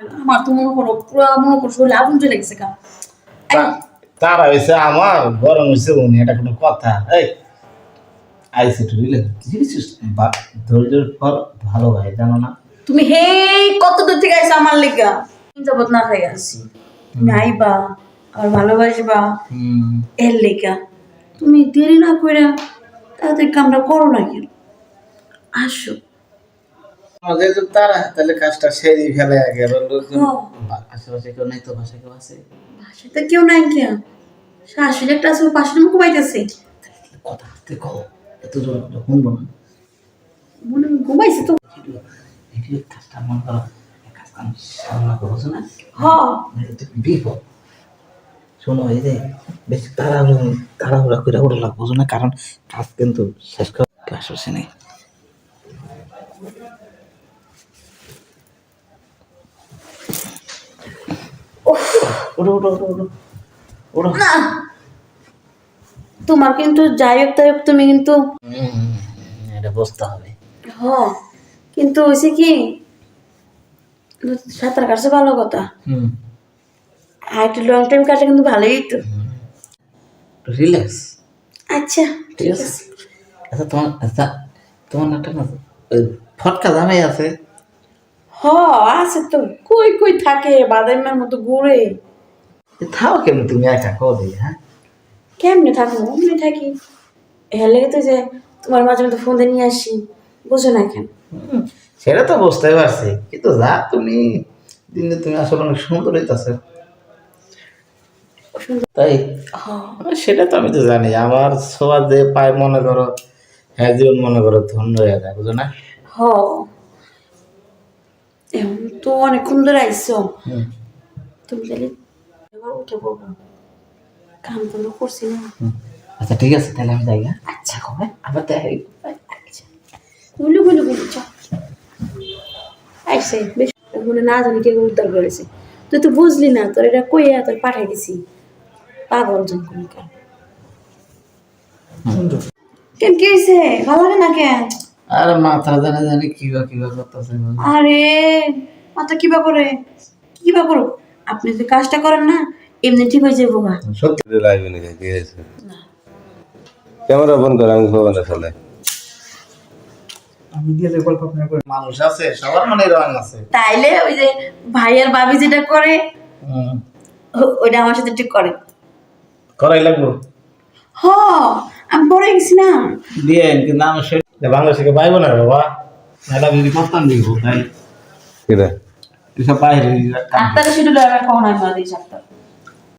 আমার তো মনে করো পুরো মনে করো শরীরে আগুন চলে গেছে কা তারা হয়েছে আমার গরম হয়েছে উনি এটা কোনো কথা। এই আইসে একটু বুঝলে জিনিস ধৈর্যের পর ভালো ভাই জানো না? তুমি হেই কত দূর থেকে আইসা আমার লেগা? যাবত না খাই আসি তুমি আইবা আর ভালোবাসবা। এর লেগা। তুমি দেরি না করে তাদের কামটা করো না কেন? আসো। যেহেতু তারা তাহলে কাজটা সেরে ফেলে আগে লোকজন হ্যাঁ। আশেপাশে কেউ নেই তো কেউ আছে? বাসাতে কেউ নাই কেন শাশুড়ি একটা আছে পাশের মুখ ঘুমাইতেছে। কথা হাতে কও এত জোর করে শুনব না। মনে ঘুমাইছে তো। কাজটা মনে করো কাজটা আমি সামনা না? হ নাহলে বিপদ। শোনো এই যে বেশি তাড়াহুড়ো তাড়াহুড়া করে না? কারণ কাজ কিন্তু শেষ করে আশেপাশে নেই না। তোমার কিন্তু যাই হোক তাই হোক তুমি কিন্তু এটা বুঝতে হবে। হ। কিন্তু হয়েছে কি সাঁতার কাটছে ভালো কথা। হুম। আর একটু লং টাইম কাটলে কিন্তু ভালোই তো রিল্যাক্স আচ্ছা ঠিক আছে। আচ্ছা তোমার আচ্ছা তোমার নাটক না ফটকা জামাই আছে। হ আছে তো। কই কই থাকে? বাদামের মতো ঘুরে থাও কেন তুমি একা? কো দিই হ্যাঁ? কেমনে থাকব? অমনি থাকি। এর লেগে তো যে তোমার মাঝে মধ্যে ফোন দিয়ে নিয়ে আসি। বুঝো না কেন? সেটা তো বুঝতে পারছি। কিন্তু যা তুমি দিনে তুমি আসলে অনেক সুন্দর হইতাছে। তাই সেটা তো আমি তো জানি। আমার সবার যে পায় মনে করো হ্যাঁ জীবন মনে করো ধন্য হয়ে যায় বুঝো না? হ। এখন তো অনেকক্ষণ ধরে আইসো। হুম, তুমি তাহলে এবার উঠে পড়ব। কাম তো আমরা করছি না। আচ্ছা ঠিক আছে তাহলে আমি যাই হ্যাঁ? আচ্ছা কবে? আবার দেখাই আচ্ছা। গুলু গুলু গুলু চল আইসে বেশ। ওখানে না জানি কে উদ্ধার করেছে। তুই তো বুঝলি না তোর এটা কইয়া তোর পাঠাই দিছি। পাগল জন কোন কেন কে হয়েছে ভালো লাগে না কেন? আর মাথা জানে জানি কিবা কিবা করতেছে আরে মাথা কিবা করে? কিবা করো আপনি যদি কাজটা করেন না এমনি ঠিক হয়ে যাব গা। সত্যি লাগবে নাকি কি হয়েছে? ক্যামেরা বন্ধ করে আমি খবর না চলে মানুষ আছে সবার মনে রং আছে। তাইলে ওই যে ভাইয়ের আর ভাবি যেটা করে ওইটা আমার সাথে ঠিক করে। করাই লাগবো। হ আমি পরে গেছি না। দিয়ে কিন্তু আমি সে বাংলাদেশে পাইব না বাবা? মেলা যদি করতাম দিব তাই। কিরা? এসব বাইরে আটটারে শুধু ড্রাইভার কখন আমি দিই সাতটা